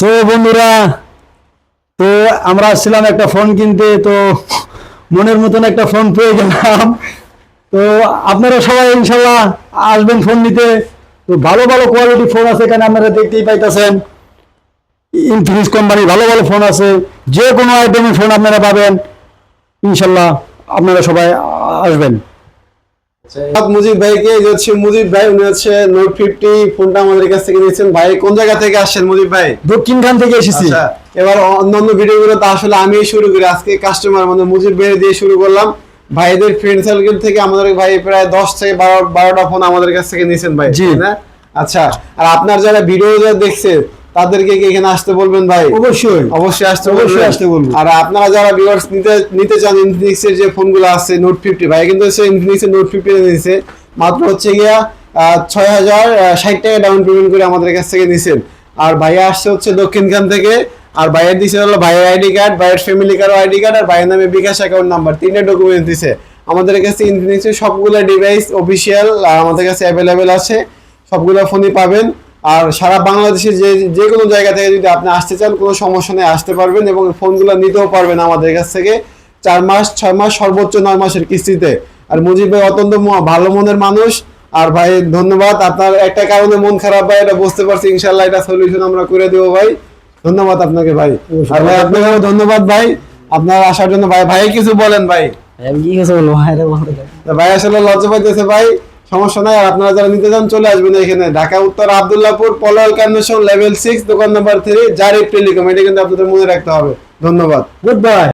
So বন্ধুরা, তো আমরা আসছিলাম একটা ফোন কিনতে, তো মনের মতন একটা ফোন পেয়ে গেলাম। তো আপনারা সবাই ইনশাল্লাহ আসবেন ফোন নিতে। তো ভালো ভালো কোয়ালিটি ফোন আছে এখানে, আপনারা দেখতেই পাইতেছেন। ইনফিনিক্স কোম্পানি ভালো ভালো ফোন আছে। যে কোনো আইটেমের ফোন আপনারা পাবেন। ইনশাল্লাহ আপনারা সবাই আসবেন। মুজিব ভাইকে যে হচ্ছে মুজিব ভাই উনি হচ্ছে নোট ফিফটি ফোনটা আমাদের কাছ থেকে নিয়েছেন। ভাই কোন জায়গা থেকে আসছেন মুজিব ভাই? দক্ষিণ খান থেকে এসেছি। আচ্ছা এবার অন্যান্য ভিডিওগুলো তো আসলে আমি শুরু করি। আজকে কাস্টমার মানে মুজিব ভাই দিয়ে শুরু করলাম। ভাইদের ফ্রেন্ড সার্কেল থেকে আমাদের ভাই প্রায় দশ থেকে বারো বারোটা ফোন আমাদের কাছ থেকে নিয়েছেন ভাই জি। না? আচ্ছা আর আপনার যারা ভিডিও যারা দেখছে তাদেরকে এখানে আসতে বলবেন ভাই? অবশ্যই। অবশ্যই আসতে অবশ্যই আসতে বলব। আর আপনারা যারা ভিউয়ার্স নিতে নিতে চান ইনফিনিক্স এর যে ফোনগুলো আছে নোট ফিফটি ভাই কিন্তু হচ্ছে ইনফিনিক্স এর নোট ফিফটি নিয়েছে মাত্র হচ্ছে গিয়া ছয় হাজার ষাট টাকা ডাউন পেমেন্ট করে আমাদের কাছ থেকে নিছেন আর ভাইয়া আসছে হচ্ছে দক্ষিণখান থেকে। আর ভাইয়ের দিছে হলো ভাইয়ের আইডি কার্ড ভাইয়ের ফ্যামিলি কার্ড আইডি কার্ড আর ভাইয়ের নামে বিকাশ অ্যাকাউন্ট নাম্বার তিনটে ডকুমেন্ট দিছে। আমাদের কাছে ইনফিনিক্স এর সবগুলো ডিভাইস অফিসিয়াল আমাদের কাছে অ্যাভেলেবেল আছে। সবগুলো ফোনই পাবেন। আর সারা বাংলাদেশে যে যে কোনো জায়গা থেকে যদি আপনি আসতে চান কোনো সমস্যা নেই আসতে পারবেন এবং ফোনগুলো নিতেও পারবেন আমাদের কাছ থেকে। চার মাস ছয় মাস সর্বোচ্চ নয় মাসের কিস্তিতে। আর মুজিব ভাই অত্যন্ত ভালো মনের মানুষ। আর ভাই ধন্যবাদ। আপনার একটা কারণে মন খারাপ ভাই এটা বুঝতে পারছি। ইনশাল্লাহ এটা সলিউশন আমরা করে দেবো ভাই। ধন্যবাদ আপনাকে ভাই। আর ভাই আপনাকেও ধন্যবাদ ভাই। আপনার আসার জন্য ভাই ভাই কিছু বলেন ভাই। আমি কি বলব? ভাই আসলে লজ্জা পাইতেছে ভাই। সমস্যা নাই আপনারা যারা নিতে চান চলে আসবেন এখানে। ঢাকা, উত্তর, আবদুল্লাহপুর পলল কন্ডিশন লেভেল সিক্স, দোকান নাম্বার থ্রি, জারিফ টেলিকম। এটা কিন্তু আপনাদের মনে রাখতে হবে। ধন্যবাদ। Good bye.